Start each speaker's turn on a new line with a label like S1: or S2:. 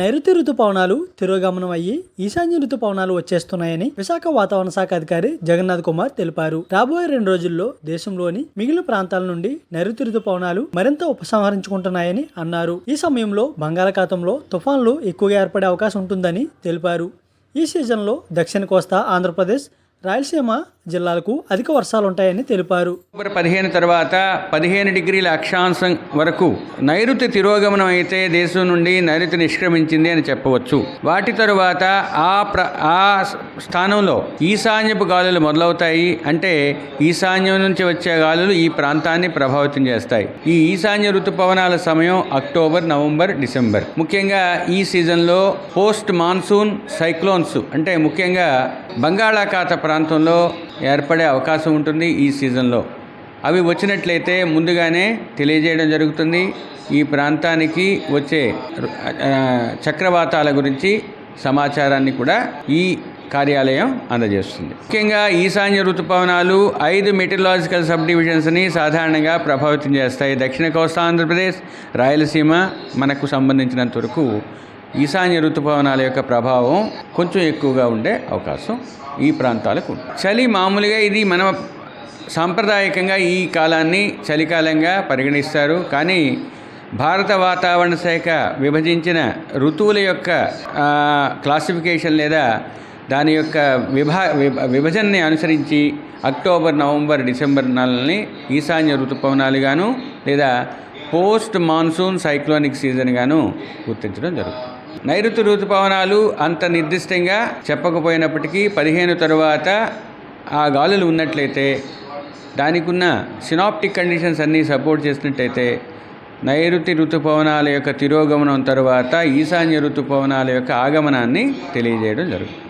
S1: నైరుతి ఋతుపవనాలు తిరోగమనం అయ్యి ఈశాన్య ఋతుపవనాలు వచ్చేస్తున్నాయని విశాఖ వాతావరణ శాఖ అధికారి జగన్నాథ్ కుమార్ తెలిపారు. రాబోయే రెండు రోజుల్లో దేశంలోని మిగిలిన ప్రాంతాల నుండి నైరుతి ఋతుపవనాలు మరింత ఉపసంహరించుకుంటున్నాయని అన్నారు. ఈ సమయంలో బంగాళాఖాతంలో తుఫాన్లు ఎక్కువగా ఏర్పడే అవకాశం ఉంటుందని తెలిపారు. ఈ సీజన్లో దక్షిణ కోస్తా ఆంధ్రప్రదేశ్ రాయలసీమ జిల్లాలకు అధిక వర్షాలుంటాయని తెలిపారు.
S2: అక్టోబర్ పదిహేను తర్వాత పదిహేను డిగ్రీల అక్షాంశం వరకు నైరుతి తిరోగమనం అయితే దేశం నుండి నైరుతి నిష్క్రమించింది అని చెప్పవచ్చు. వాటి తరువాత ఆ ప్ర ఆ స్థానంలో ఈశాన్యపు గాలులు మొదలవుతాయి. అంటే ఈశాన్యం నుంచి వచ్చే గాలులు ఈ ప్రాంతాన్ని ప్రభావితం చేస్తాయి. ఈ ఈశాన్య ఋతుపవనాల సమయం అక్టోబర్ నవంబర్ డిసెంబర్. ముఖ్యంగా ఈ సీజన్లో పోస్ట్ మాన్సూన్ సైక్లోన్స్ అంటే ముఖ్యంగా బంగాళాఖాత ప్రాంతంలో ఏర్పడే అవకాశం ఉంటుంది ఈ సీజన్లో. అవి వచ్చినట్లయితే ముందుగానే తెలియజేయడం జరుగుతుంది. ఈ ప్రాంతానికి వచ్చే చక్రవాతాల గురించి సమాచారాన్ని కూడా ఈ కార్యాలయం అందజేస్తుంది. ముఖ్యంగా ఈశాన్య ఋతుపవనాలు ఐదు మెటీరియలాజికల్ సబ్ డివిజన్స్ని సాధారణంగా ప్రభావితం చేస్తాయి. దక్షిణ కోస్తా ఆంధ్రప్రదేశ్ రాయలసీమ మనకు సంబంధించినంత వరకు ఈశాన్య ఋతుపవనాల యొక్క ప్రభావం కొంచెం ఎక్కువగా ఉండే అవకాశం ఈ ప్రాంతాలకు చలి మామూలుగా ఇది మన సాంప్రదాయకంగా ఈ కాలాన్ని చలికాలంగా పరిగణిస్తారు. కానీ భారత వాతావరణ శాఖ విభజించిన ఋతువుల యొక్క క్లాసిఫికేషన్ లేదా దాని యొక్క విభా విభ- విభజనని అనుసరించి అక్టోబర్ నవంబర్ డిసెంబర్ నెలల్ని ఈశాన్య ఋతుపవనాలుగాను లేదా పోస్ట్ మాన్సూన్ సైక్లోనిక్ సీజన్గాను గుర్తించడం జరుగుతుంది. నైరుతి ఋతుపవనాలు అంత నిర్దిష్టంగా చెప్పకపోయినప్పటికీ పదిహేను తరువాత ఆ గాలులు ఉన్నట్లయితే దానికున్న సినాప్టిక్ కండిషన్స్ అన్నీ సపోర్ట్ చేసినట్టయితే నైరుతి ఋతుపవనాల యొక్క తిరోగమనం తరువాత ఈశాన్య ఋతుపవనాల యొక్క ఆగమనాన్ని తెలియజేయడం జరుగుతుంది.